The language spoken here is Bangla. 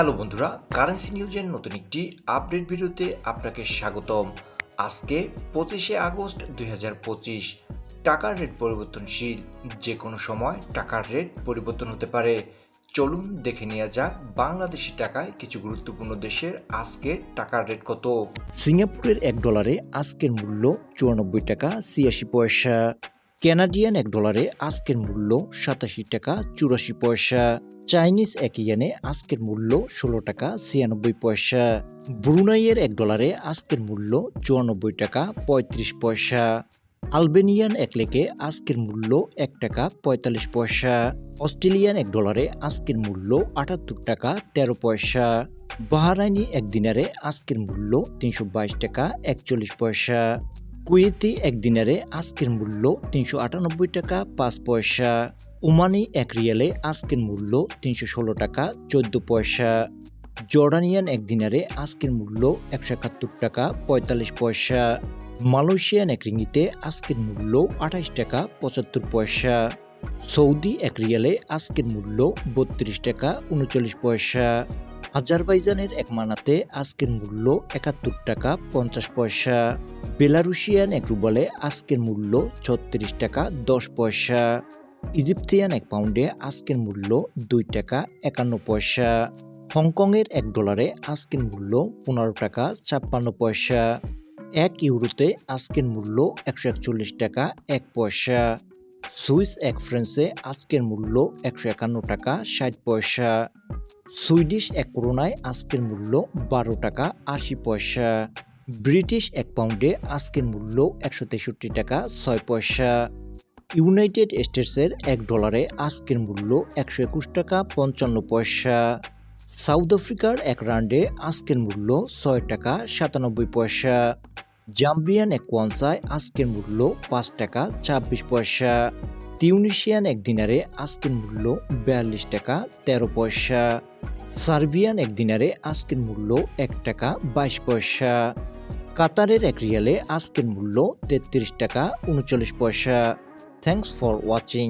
হ্যালো বন্ধুরা কারেন্সি নিউজের নতুন একটি আপডেট ভিডিওতে আপনাকে স্বাগতম। আজকে পঁচিশে আগস্ট দুই হাজার পঁচিশ, টাকার রেট পরিবর্তনশীল যে কোনো সময় টাকার রেট পরিবর্তন হতে পারে। চলুন দেখে নেওয়া যাক বাংলাদেশি টাকায় কিছু গুরুত্বপূর্ণ দেশের আজকের টাকার রেট কত। সিঙ্গাপুরের এক ডলারে আজকের মূল্য চুরানব্বই টাকা ছিয়াশি পয়সা। কানাডিয়ান এক ডলারে আজকের মূল্য সাতাশি টাকা চুরাশি পয়সা। চাইনিজ এক ইয়ানে আজকের মূল্য ষোলো টাকা ছিয়ানব্বই পয়সা। ব্রুনাইয়ের এক ডলারে আজকের মূল্য চুয়ানব্বই টাকা পঁয়ত্রিশ পয়সা। আলবেনিয়ান এক লেকে আজকের মূল্য এক টাকা পঁয়তাল্লিশ পয়সা। অস্ট্রেলিয়ান এক ডলারে আজকের মূল্য আটাত্তর টাকা তেরো পয়সা। বাহারাইনি এক দিনারে আজকের মূল্য তিনশো বাইশ টাকা একচল্লিশ পয়সা। কুয়েতি এক দিনারে আজকের মূল্য তিনশো আটানব্বই টাকা, পাঁচ পয়সা। ওমানি এক রিয়ালে আজকের মূল্য তিনশো ষোলো টাকা, চোদ্দ পয়সা। জর্ডানিয়ান এক দিনারে আজকের মূল্য একশো একাত্তর টাকা, পঁয়তাল্লিশ পয়সা। মালয়েশিয়ান এক রিঙ্গিতে আজকের মূল্য আঠাশ টাকা, পঁচাত্তর পয়সা। সৌদি এক রিয়ালে আজকের মূল্য বত্রিশ টাকা, উনচল্লিশ পয়সা। আজারবাইজানের এক মানাতে আজকের মূল্য একাত্তর টাকা পঞ্চাশ পয়সা। বেলারুশিয়ান এক রুবলে আজকের মূল্য ছত্রিশ টাকা দশ পয়সা। ইজিপ্তিয়ান এক পাউন্ডে আজকের মূল্য দুই টাকা একান্ন পয়সা। হংকংয়ের এক ডলারে আজকের মূল্য পনেরো টাকা ছাপ্পান্ন পয়সা। এক ইউরোতে আজকের মূল্য একশো একচল্লিশ টাকা এক পয়সা। সুইস এক ফ্রান্সে আজকের মূল্য একশো একান্ন টাকা, ষাট পয়সা। সুইডিশ এক করোনায় আজকের মূল্য বারো টাকা, আশি পয়সা। ব্রিটিশ এক পাউন্ডে আজকের মূল্য একশো তেষট্টি টাকা, ছয় পয়সা। ইউনাইটেড স্টেটসের এক ডলারে আজকের মূল্য একশো একুশ টাকা, পঞ্চান্ন পয়সা। সাউথ আফ্রিকার এক রান্ডে আজকের মূল্য ছয় টাকা, সাতানব্বই পয়সা। জাম্বিয়ান এক কোয়ান্সায় আজকের মূল্য পাঁচ টাকা ছাব্বিশ পয়সা। তিউনিশিয়ান এক দিনারে আজকের মূল্য বিয়াল্লিশ টাকা তেরো পয়সা। সার্বিয়ান এক দিনারে আজকের মূল্য এক টাকা বাইশ পয়সা। কাতারের এক রিয়ালে আজকের মূল্য তেত্রিশ টাকা উনচল্লিশ পয়সা। Thanks for watching.